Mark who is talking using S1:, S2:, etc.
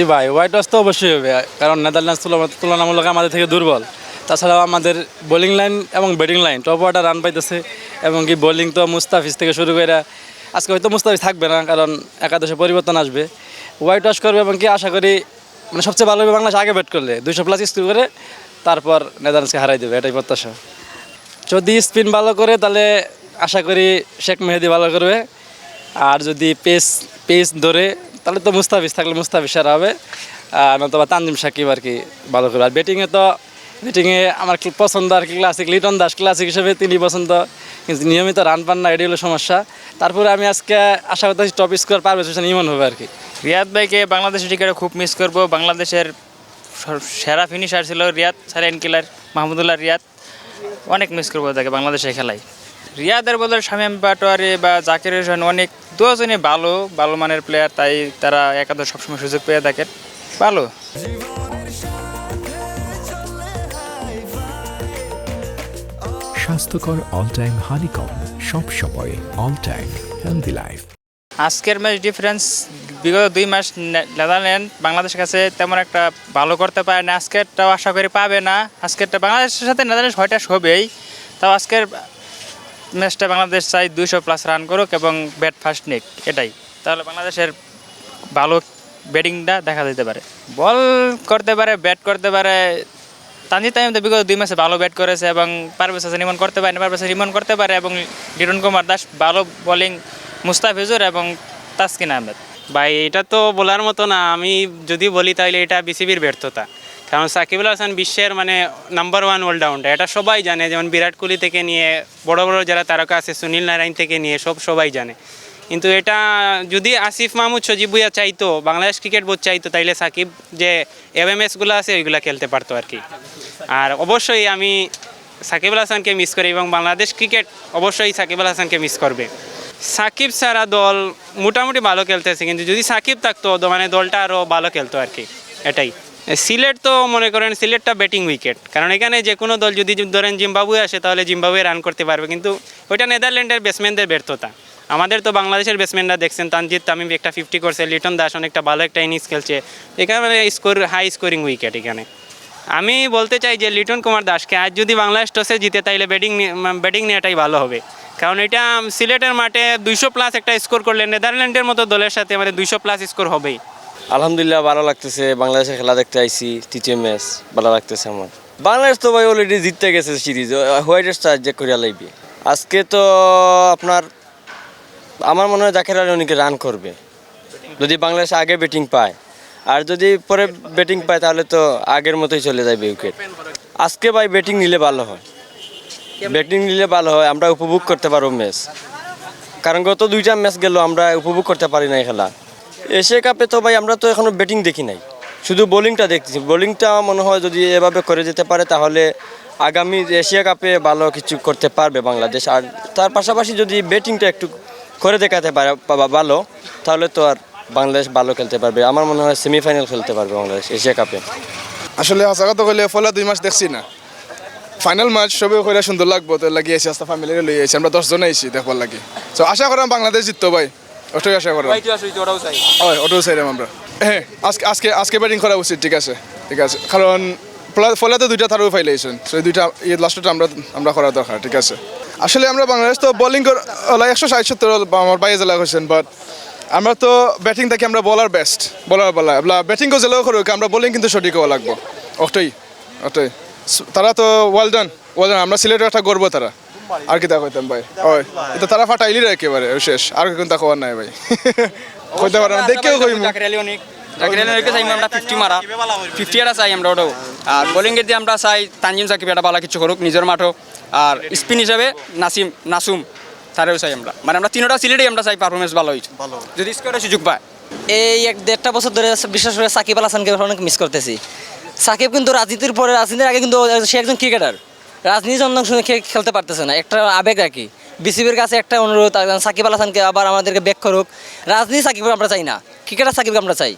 S1: জি ভাই white wash তো অবশ্যই হবে, কারণ নেদারল্যান্ডস তুলনা- তুলনামূলক আমাদের থেকে দুর্বল। তাছাড়াও আমাদের বোলিং লাইন এবং batting line top order run পাইতেছে, এবং কি বোলিং তো মুস্তাফিজ থেকে শুরু করে আজকে হয়তো মুস্তাফিজ থাকবে না, কারণ একাদশে পরিবর্তন আসবে। হোয়াইট ওয়াশ করবে এবং কি আশা করি মানে সবচেয়ে ভালো হবে বাংলাদেশ আগে ব্যাট করলে, দুইশো প্লাস স্কোর করে তারপর নেদারল্যান্ডসকে হারাই দেবে, এটাই প্রত্যাশা। যদি স্পিন ভালো করে, তাহলে আশা করি শেখ মেহেদি ভালো করবে, আর যদি পেস পেস ধরে তাহলে তো মুস্তাফিজ থাকলে মুস্তাফিজ সেরা হবে। আর নতুবা তানজিম সাকিব আর কি ভালো করবে আর ব্যাটিংয়ে তো ব্যাটিংয়ে আমার পছন্দ আর কি ক্লাসিক লিটন দাস ক্লাসিক হিসেবে তিনি পছন্দ, কিন্তু নিয়মিত রান পান না এটি হলো সমস্যা। তারপরে আমি আজকে আশা করতেছি টপ স্কোর পারবে হোসেন ইমন হবে আর কি।
S2: রিয়াদ ভাইকে বাংলাদেশের টিকেটে খুব মিস করব। বাংলাদেশের সেরা ফিনিশার ছিল রিয়াদ সারেন কিলার মাহমুদুল্লাহ রিয়াদ। অনেক মিস করব তাকে বাংলাদেশের খেলায়। রিয়াদের বদলে শামীম পাটোয়ারি বা জাকির হোসেন অনেক দুজনই ভালো ভালো মানের প্লেয়ার তাই তারা একাদশ সবসময় সুযোগ পেয়ে থাকে। ভালো।
S3: স্বাস্থ্যকর অল টাইম হানিকম সব সময় অল টাইম হেলদি লাইফ
S2: আজকের ম্যাচ ডিফারেন্স বিগত দুই মাস নেদারল্যান্ড বাংলাদেশের কাছে তেমন একটা ভালো করতে পারে না। আজকেরটাও আশা করি পাবে না। আজকেরটা বাংলাদেশের সাথে নেদারল্যান্ড ছয়টা হবেই তাও আজকের ম্যাচটা বাংলাদেশ চাই দুইশো প্লাস রান করুক এবং ব্যাট ফার্স্ট নিক, এটাই। তাহলে বাংলাদেশের ভালো ব্যাটিংটা দেখা যেতে পারে। বল করতে পারে ব্যাট করতে পারে। তানজিদ তামিম তো বিগত দুই ম্যাচে ভালো ব্যাট করেছে এবং পারভেজ হাসান ইমন করতে পারে পারভেজ হাসান করতে পারে এবং লিটন কুমার দাস ভালো বোলিং মুস্তাফিজুর এবং তাসকিন আহমেদ।
S4: ভাই, এটা তো বলার মতো না। আমি যদি বলি তাহলে এটা বিসিবির ব্যর্থতা। কারণ সাকিবুল হাসান বিশ্বের মানে নাম্বার ওয়ান অলরাউন্ডার এটা সবাই জানে, যেমন বিরাট কোহলি থেকে নিয়ে, বড় বড় যারা তারকা আছে, সুনীল নারায়ণ থেকে নিয়ে, সব সবাই জানে। কিন্তু এটা যদি আসিফ মাহমুদ সজিব ভুইয়া চাইতো, বাংলাদেশ ক্রিকেট বোর্ড চাইতো, তাইলে সাকিব যে এমএমএসগুলো আছে, ওইগুলো খেলতে পারতো আর কি। আর অবশ্যই আমি সাকিব সাকিবুল হাসানকে মিস করি এবং বাংলাদেশ ক্রিকেট অবশ্যই সাকিব সাকিবুল হাসানকে মিস করবে। সাকিব সারা দল মোটামুটি ভালো খেলতেছে, কিন্তু যদি সাকিব থাকতো মানে দলটা আরও ভালো খেলতো আর কি, এটাই। সিলেট তো মনে করেন সিলেটটা ব্যাটিং উইকেট কারণ এখানে যে কোনো দল যদি ধরেন জিম্বাবুয়ে আসে, তাহলে জিম্বাবুয়ে রান করতে পারবে। কিন্তু ওইটা নেদারল্যান্ডের ব্যাটসম্যানদের ব্যর্থতা। আমাদের তো বাংলাদেশের ব্যাটসম্যানরা দেখছেন তানজিদ তামিম একটা ফিফটি করছে, লিটন দাস অনেকটা ভালো একটা ইনিংস খেলছে। এখানে স্কোর হাই স্কোরিং উইকেট এখানে। আমি বলতে চাই যে, লিটন কুমার দাসকে আজ যদি বাংলাদেশ টসে জিতে, তাইলে ব্যাটিং ব্যাটিং নেওয়াটাই ভালো হবে। কারণ এটা সিলেটের মাঠে দুইশো প্লাস একটা স্কোর করলে, নেদারল্যান্ডের মতো দলের সাথে আমাদের দুইশো প্লাস স্কোর হবেই।
S5: আলহামদুলিল্লাহ ভালো লাগতেছে। বাংলাদেশের খেলা দেখতে আইসি তৃতীয় ম্যাচ ভালো লাগতেছে আমার। বাংলাদেশ তো ভাই অলরেডি জিততে গেছে সিরিজ হোয়াইট স্টার যে করিয়া লাইবি। আজকে তো আপনার, আমার মনে হয় জাকের আলী অনেকে রান করবে। যদি বাংলাদেশ আগে ব্যাটিং পায়। আর যদি পরে ব্যাটিং পায়, তাহলে তো আগের মতোই চলে যাবে উইকেট আজকে ভাই ব্যাটিং নিলে ভালো হয়। ব্যাটিং নিলে ভালো হয়, আমরা উপভোগ করতে পারব ম্যাচ কারণ গত দুইটা ম্যাচ গেল, আমরা উপভোগ করতে পারি না খেলা। এশিয়া কাপে তো ভাই আমরা তো এখনও ব্যাটিং দেখি নাই। শুধু বোলিংটা দেখছি। বোলিংটা মনে হয় যদি এভাবে করে যেতে পারে তাহলে আগামী এশিয়া কাপে ভালো কিছু করতে পারবে বাংলাদেশ। আর তার পাশাপাশি যদি ব্যাটিংটা একটু করে দেখাতে পারে ভালো, তাহলে তো আর বাংলাদেশ ভালো খেলতে পারবে। আমার মনে হয় সেমিফাইনাল খেলতে পারবে বাংলাদেশ এশিয়া কাপে।
S6: আসলে সঁচা কথা ফলে দুই মাস দেখছি না। ফাইনাল ম্যাচ সবে কইরা সুন্দর লাগবো, তো লাগি আছি আস্তা ফ্যামিলিরে লই আইছি আমরা দশজন আইছি, দেখবার লাগি। তো আশা করাম বাংলাদেশ জিততো ভাই। ওটাই আশা হয় ওটাও চাইলাম আমরা। হ্যাঁ আজকে আজকে আজকে ব্যাটিং করা উচিত ঠিক আছে ঠিক আছে। কারণ ফলা- তো দুইটা থারও ফাইলাইছেন সেই দুইটা এই লাস্টটা আমরা আমরা করা দরকার ঠিক আছে। আসলে আমরা বাংলাদেশ তো বোলিং একশো ষাট সত্তর আমার বাইরে জেলা হয়েছেন বাট আমরা তো ব্যাটিং থাকি আমরা বলার বেস্ট বলার বলা ব্যাটিংও জেলাও করুক আমরা বোলিং কিন্তু সঠিক হওয়া লাগবো। ওটাই ওটাই তারা তো ওয়েল ডান ওয়েল ডান আমরা সিলেটের একটা গর্ব তারা। আর কি তা কইতাম ভাই? ওই এটা তারা ফাটাইলি রে একেবারে শেষ। আর কিন্তু খবর নাই ভাই। কইতে পারে না দেখেও কইমু।
S7: চাই আমরা ফিফটি মারা। ফিফটি এটা চাই আমরা ওটাও। আর বোলিংয়ের দিয়ে আমরা চাই তানজিম সাকিব এটা ভালো কিছু করুক নিজের মাঠও। আর স্পিন হিসাবে নাসিম নাসুম তারেও চাই আমরা। মানে আমরা তিনোটা সিলেটেই আমরা চাই পারফরমেন্স ভালো হয়েছে যদি স্কোরের সুযোগ পায়।
S8: এই এক দেড়টা বছর ধরে বিশেষ করে সাকিব আল হাসানকে অনেক মিস করতেছি। সাকিব কিন্তু রাজনীতির পরে রাজনীতির আগে কিন্তু সে একজন ক্রিকেটার রাজনীতির চন্দন শুনে খেলতে পারতেছে না। একটা আবেগ আর কি। বিসিবির কাছে একটা অনুরোধ সাকিব আল হাসানকে আবার আমাদেরকে ব্যাক করুক। রাজনীতি সাকিব আমরা চাই না। ক্রিকেটার সাকিবকে আমরা চাই।